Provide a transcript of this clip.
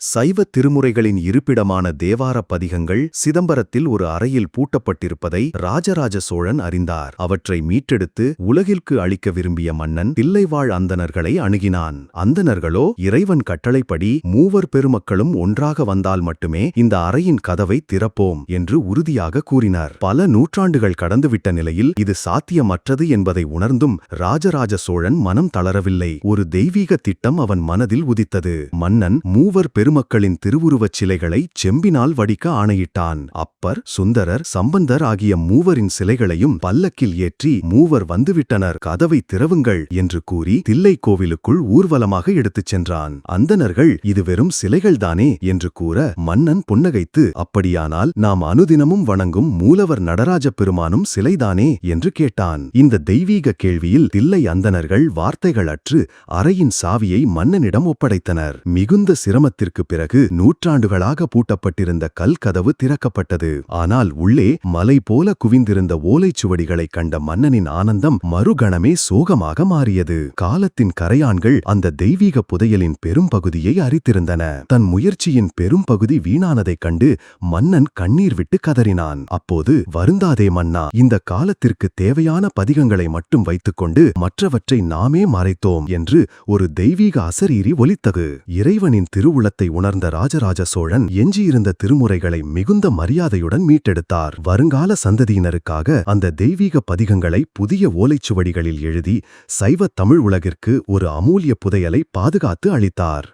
சைவ திருமுறைகளின் இருப்பிடமான தேவாரப் பதிகங்கள் சிதம்பரத்தில் ஒரு அறையில் பூட்டப்பட்டிருப்பதை ராஜராஜ சோழன் அறிந்தார். அவற்றை மீட்டெடுத்து உலகிற்கு அளிக்க விரும்பிய மன்னன் தில்லைவாழ் அந்தனர்களை அணுகினான். அந்தனர்களோ இறைவன் கட்டளைப்படி மூவர் பெருமக்களும் ஒன்றாக வந்தால் மட்டுமே இந்த அறையின் கதவை திறப்போம் என்று உறுதியாக கூறினார். பல நூற்றாண்டுகள் கடந்துவிட்ட நிலையில் இது சாத்தியமற்றது என்பதை உணர்ந்தும் ராஜராஜ சோழன் மனம் தளரவில்லை. ஒரு தெய்வீக திட்டம் அவன் மனதில் உதித்தது. மன்னன் மூவர் திருமக்களின் திருவுருவச் சிலைகளை செம்பினால் வடிக்க ஆணையிட்டான். அப்பர் சுந்தரர் சம்பந்தர் ஆகிய மூவரின் சிலைகளையும் பல்லக்கில் ஏற்றி மூவர் வந்துவிட்டனர். கதவை திறவுங்கள் என்று கூறி தில்லை கோவிலுக்குள் ஊர்வலமாக எடுத்துச் சென்றான். அந்தனர்கள் இது வெறும் சிலைகள்தானே என்று கூற மன்னன் புன்னகைத்து அப்படியானால் நாம் அனுதினமும் வணங்கும் மூலவர் நடராஜ பெருமானும் சிலைதானே? என்று கேட்டான். இந்த தெய்வீக கேள்வியில் தில்லை அந்தணர்கள் வார்த்தைகளற்று அறையின் சாவியை மன்னனிடம் ஒப்படைத்தனர். மிகுந்த சிரமத்திற்கு பிறகு நூற்றாண்டுகளாக பூட்டப்பட்டிருந்த கல் கதவு திறக்கப்பட்டது. ஆனால் உள்ளே மலை போல குவிந்திருந்த ஓலைச்சுவடிகளைக் கண்ட மன்னனின் ஆனந்தம் மறுகணமே சோகமாக மாறியது. காலத்தின் கரையான்கள் அந்த தெய்வீக புதையலின் பெரும் பகுதியை அரித்திருந்தன. தன் முயற்சியின் பெரும்பகுதி வீணானதைக் கண்டு மன்னன் கண்ணீர் விட்டு கதறினான். அப்போது வருந்தாதே மன்னா இந்த காலத்திற்கு தேவையான பதிகங்களை மட்டும் வைத்துக்கொண்டு மற்றவற்றை நாமே மறைத்தோம் என்று ஒரு தெய்வீக அசரீரி ஒலித்தது. இறைவனின் திருவுளத்தை உணர்ந்த ராஜராஜ சோழன் எஞ்சியிருந்த திருமுறைகளை மிகுந்த மரியாதையுடன் மீட்டெடுத்தார். வருங்கால சந்ததியினருக்காக அந்த தெய்வீக பதிகங்களை புதிய ஓலைச்சுவடிகளில் எழுதி சைவ தமிழ் உலகிற்கு ஒரு அமூல்ய புதையலை பாதுகாத்து அளித்தார்.